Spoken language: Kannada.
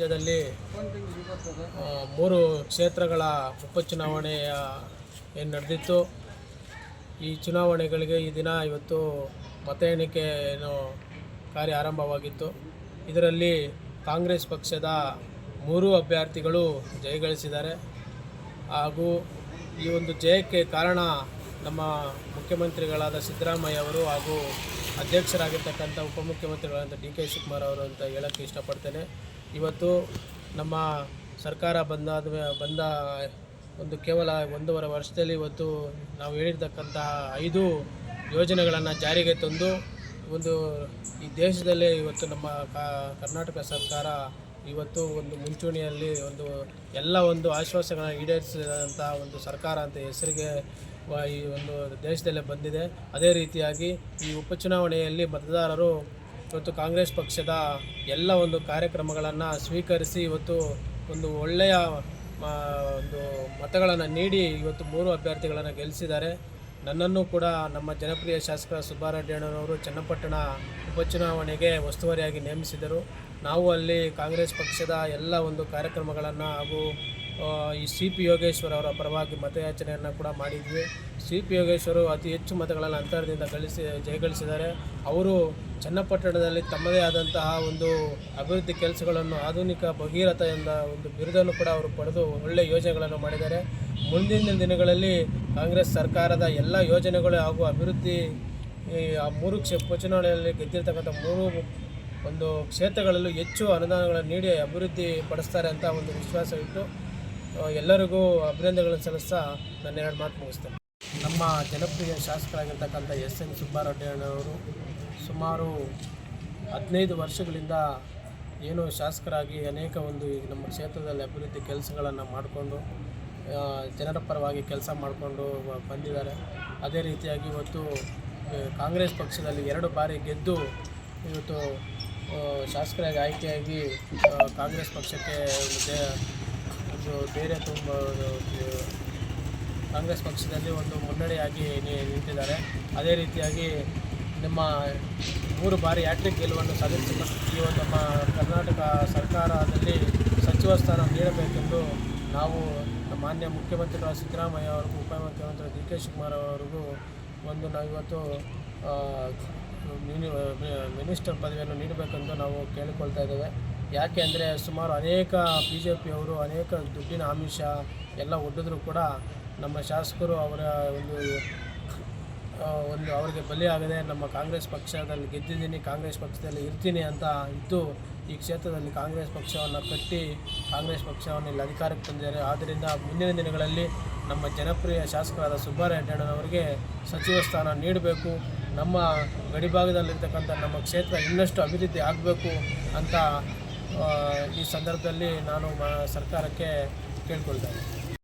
ರಾಜ್ಯದಲ್ಲಿ ಮೂರು ಕ್ಷೇತ್ರಗಳ ಉಪಚುನಾವಣೆಯ ಏನು ನಡೆದಿತ್ತು. ಈ ಚುನಾವಣೆಗಳಿಗೆ ಈ ದಿನ ಇವತ್ತು ಮತ ಎಣಿಕೆ ಏನು ಕಾರ್ಯ ಆರಂಭವಾಗಿತ್ತು. ಇದರಲ್ಲಿ ಕಾಂಗ್ರೆಸ್ ಪಕ್ಷದ ಮೂರು ಅಭ್ಯರ್ಥಿಗಳು ಜಯಗಳಿಸಿದ್ದಾರೆ. ಹಾಗೂ ಈ ಒಂದು ಜಯಕ್ಕೆ ಕಾರಣ ನಮ್ಮ ಮುಖ್ಯಮಂತ್ರಿಗಳಾದ ಸಿದ್ದರಾಮಯ್ಯ ಅವರು ಹಾಗೂ ಅಧ್ಯಕ್ಷರಾಗಿರ್ತಕ್ಕಂಥ ಉಪಮುಖ್ಯಮಂತ್ರಿಗಳಾದ ಡಿ ಕೆ ಶಿವಕುಮಾರ್ ಅವರು ಅಂತ ಹೇಳೋಕ್ಕೆ ಇಷ್ಟಪಡ್ತೇನೆ. ಇವತ್ತು ನಮ್ಮ ಸರ್ಕಾರ ಬಂದಾದ ಬಂದ ಒಂದು ಕೇವಲ ಒಂದೂವರೆ ವರ್ಷದಲ್ಲಿ ಇವತ್ತು ನಾವು ಹೇಳಿರ್ತಕ್ಕಂತಹ ಐದು ಯೋಜನೆಗಳನ್ನು ಜಾರಿಗೆ ತಂದು ಒಂದು ಈ ದೇಶದಲ್ಲೇ ಇವತ್ತು ನಮ್ಮ ಕರ್ನಾಟಕ ಸರ್ಕಾರ ಇವತ್ತು ಒಂದು ಮುಂಚೂಣಿಯಲ್ಲಿ ಒಂದು ಎಲ್ಲ ಒಂದು ಆಶ್ವಾಸಗಳನ್ನು ಈಡೇರಿಸಿದಂಥ ಒಂದು ಸರ್ಕಾರ ಅಂತ ಹೆಸರಿಗೆ ಈ ಒಂದು ದೇಶದಲ್ಲೇ ಬಂದಿದೆ. ಅದೇ ರೀತಿಯಾಗಿ ಈ ಉಪಚುನಾವಣೆಯಲ್ಲಿ ಮತದಾರರು ಇವತ್ತು ಕಾಂಗ್ರೆಸ್ ಪಕ್ಷದ ಎಲ್ಲ ಒಂದು ಕಾರ್ಯಕ್ರಮಗಳನ್ನು ಸ್ವೀಕರಿಸಿ ಇವತ್ತು ಒಂದು ಒಳ್ಳೆಯ ಒಂದು ಮತಗಳನ್ನು ನೀಡಿ ಇವತ್ತು ಮೂರು ಅಭ್ಯರ್ಥಿಗಳನ್ನು ಗೆಲ್ಲಿಸಿದ್ದಾರೆ ನನ್ನನ್ನು ಕೂಡ ನಮ್ಮ ಜನಪ್ರಿಯ ಶಾಸಕ ಸುಬ್ಬಾರೆಡ್ಡಿ ಅಣ್ಣನವರು ಚನ್ನಪಟ್ಟಣ ಉಪಚುನಾವಣೆಗೆ ಉಸ್ತುವಾರಿಯಾಗಿ ನೇಮಿಸಿದರು. ನಾವು ಅಲ್ಲಿ ಕಾಂಗ್ರೆಸ್ ಪಕ್ಷದ ಎಲ್ಲ ಒಂದು ಕಾರ್ಯಕ್ರಮಗಳನ್ನು ಹಾಗೂ ಈ ಸಿ ಪಿ ಯೋಗೇಶ್ವರ್ ಅವರ ಪರವಾಗಿ ಮತಯಾಚನೆಯನ್ನು ಕೂಡ ಮಾಡಿದ್ವಿ. ಸಿ ಪಿ ಯೋಗೇಶ್ವರು ಅತಿ ಹೆಚ್ಚು ಮತಗಳನ್ನು ಅಂತರದಿಂದ ಗಳಿಸಿ ಜಯಗಳಿಸಿದ್ದಾರೆ. ಅವರು ಚನ್ನಪಟ್ಟಣದಲ್ಲಿ ತಮ್ಮದೇ ಆದಂತಹ ಒಂದು ಅಭಿವೃದ್ಧಿ ಕೆಲಸಗಳನ್ನು ಆಧುನಿಕ ಭಗೀರಥ ಎಂಬ ಒಂದು ಬಿರುದನ್ನು ಕೂಡ ಅವರು ಪಡೆದು ಒಳ್ಳೆಯ ಯೋಜನೆಗಳನ್ನು ಮಾಡಿದ್ದಾರೆ. ಮುಂದಿನ ದಿನಗಳಲ್ಲಿ ಕಾಂಗ್ರೆಸ್ ಸರ್ಕಾರದ ಎಲ್ಲ ಯೋಜನೆಗಳು ಹಾಗೂ ಅಭಿವೃದ್ಧಿ ಆ ಮೂರು ಕ್ಷೇ ಉಪಚುನಾವಣೆಯಲ್ಲಿ ಗೆದ್ದಿರ್ತಕ್ಕಂಥ ಮೂರು ಒಂದು ಕ್ಷೇತ್ರಗಳಲ್ಲೂ ಹೆಚ್ಚು ಅನುದಾನಗಳನ್ನು ನೀಡಿ ಅಭಿವೃದ್ಧಿ ಪಡಿಸ್ತಾರೆ ಅಂತ ಒಂದು ವಿಶ್ವಾಸ ಇಟ್ಟು ಆ, ಎಲ್ಲರಿಗೂ ಅಭಿನಂದನೆಗಳನ್ನು ಸಲ್ಲಿಸ್ತಾ ನನ್ನ ಎರಡು ಮಾತು ಮುಗಿಸ್ತೇನೆ. ನಮ್ಮ ಜನಪ್ರಿಯ ಶಾಸಕರಾಗಿರ್ತಕ್ಕಂಥ ಎಸ್ ಎನ್ ಸುಬ್ಬಾರೆಡ್ಡಿಯವರು ಸುಮಾರು ಹದಿನೈದು ವರ್ಷಗಳಿಂದ ಏನು ಶಾಸಕರಾಗಿ ಅನೇಕ ಒಂದು ನಮ್ಮ ಕ್ಷೇತ್ರದಲ್ಲಿ ಅಭಿವೃದ್ಧಿ ಕೆಲಸಗಳನ್ನು ಮಾಡಿಕೊಂಡು ಜನರ ಪರವಾಗಿ ಕೆಲಸ ಮಾಡಿಕೊಂಡು ಬಂದಿದ್ದಾರೆ. ಅದೇ ರೀತಿಯಾಗಿ ಇವತ್ತು ಕಾಂಗ್ರೆಸ್ ಪಕ್ಷದಲ್ಲಿ ಎರಡು ಬಾರಿ ಗೆದ್ದು ಇವತ್ತು ಶಾಸಕರಾಗಿ ಆಯ್ಕೆಯಾಗಿ ಕಾಂಗ್ರೆಸ್ ಪಕ್ಷಕ್ಕೆ ಒಂದು ಬೇರೆ ತುಂಬ ಕಾಂಗ್ರೆಸ್ ಪಕ್ಷದಲ್ಲಿ ಒಂದು ಮುನ್ನಡೆಯಾಗಿ ನಿಂತಿದ್ದಾರೆ. ಅದೇ ರೀತಿಯಾಗಿ ನಮ್ಮ ಮೂರು ಬಾರಿ ಹ್ಯಾಟ್ರಿಕ್ ಗೆಲುವನ್ನು ಸಾಧಿಸಿದ ಈ ನಮ್ಮ ಕರ್ನಾಟಕ ಸರ್ಕಾರದಲ್ಲಿ ಸಚಿವ ಸ್ಥಾನ ನೀಡಬೇಕೆಂದು ನಾವು ಮಾನ್ಯ ಮುಖ್ಯಮಂತ್ರಿಗಳ ಸಿದ್ದರಾಮಯ್ಯ ಅವ್ರಿಗೂ, ಉಪಮುಖ್ಯಮಂತ್ರಿ ಡಿ ಕೆ ಶಿವಕುಮಾರ್ ಅವರಿಗೂ ಒಂದು ನಾವು ಇವತ್ತು ಮಿನಿಸ್ಟರ್ ಪದವಿಯನ್ನು ನೀಡಬೇಕೆಂದು ನಾವು ಕೇಳಿಕೊಳ್ತಾ ಇದ್ದೇವೆ. ಯಾಕೆ ಅಂದರೆ ಸುಮಾರು ಅನೇಕ ಬಿ ಜೆ ಪಿಯವರು ಅನೇಕ ದುಡ್ಡಿನ ಆಮಿಷ ಎಲ್ಲ ಒಡ್ಡಿದ್ರು ಕೂಡ ನಮ್ಮ ಶಾಸಕರು ಅವರ ಒಂದು ಒಂದು ಅವರಿಗೆ ಬಲಿಯಾಗದೆ ನಮ್ಮ ಕಾಂಗ್ರೆಸ್ ಪಕ್ಷದಲ್ಲಿ ಗೆದ್ದಿದ್ದೀನಿ, ಕಾಂಗ್ರೆಸ್ ಪಕ್ಷದಲ್ಲಿ ಇರ್ತೀನಿ ಅಂತ ಇದ್ದು ಈ ಕ್ಷೇತ್ರದಲ್ಲಿ ಕಾಂಗ್ರೆಸ್ ಪಕ್ಷವನ್ನು ಕಟ್ಟಿ ಕಾಂಗ್ರೆಸ್ ಪಕ್ಷವನ್ನು ಇಲ್ಲಿ ಅಧಿಕಾರಕ್ಕೆ ತಂದಿದ್ದಾರೆ. ಆದ್ದರಿಂದ ಮುಂದಿನ ದಿನಗಳಲ್ಲಿ ನಮ್ಮ ಜನಪ್ರಿಯ ಶಾಸಕರಾದ ಸುಬ್ಬಾರೆಡ್ಡಣ್ಣನವರಿಗೆ ಸಚಿವ ಸ್ಥಾನ ನೀಡಬೇಕು. ನಮ್ಮ ಗಡಿಭಾಗದಲ್ಲಿರ್ತಕ್ಕಂಥ ನಮ್ಮ ಕ್ಷೇತ್ರ ಇನ್ನಷ್ಟು ಅಭಿವೃದ್ಧಿ ಆಗಬೇಕು ಅಂತ ಈ ಸಂದರ್ಭದಲ್ಲಿ ನಾನು ಸರ್ಕಾರಕ್ಕೆ ಕೇಳ್ಕೊಳ್ತಾ ಇದ್ದೀನಿ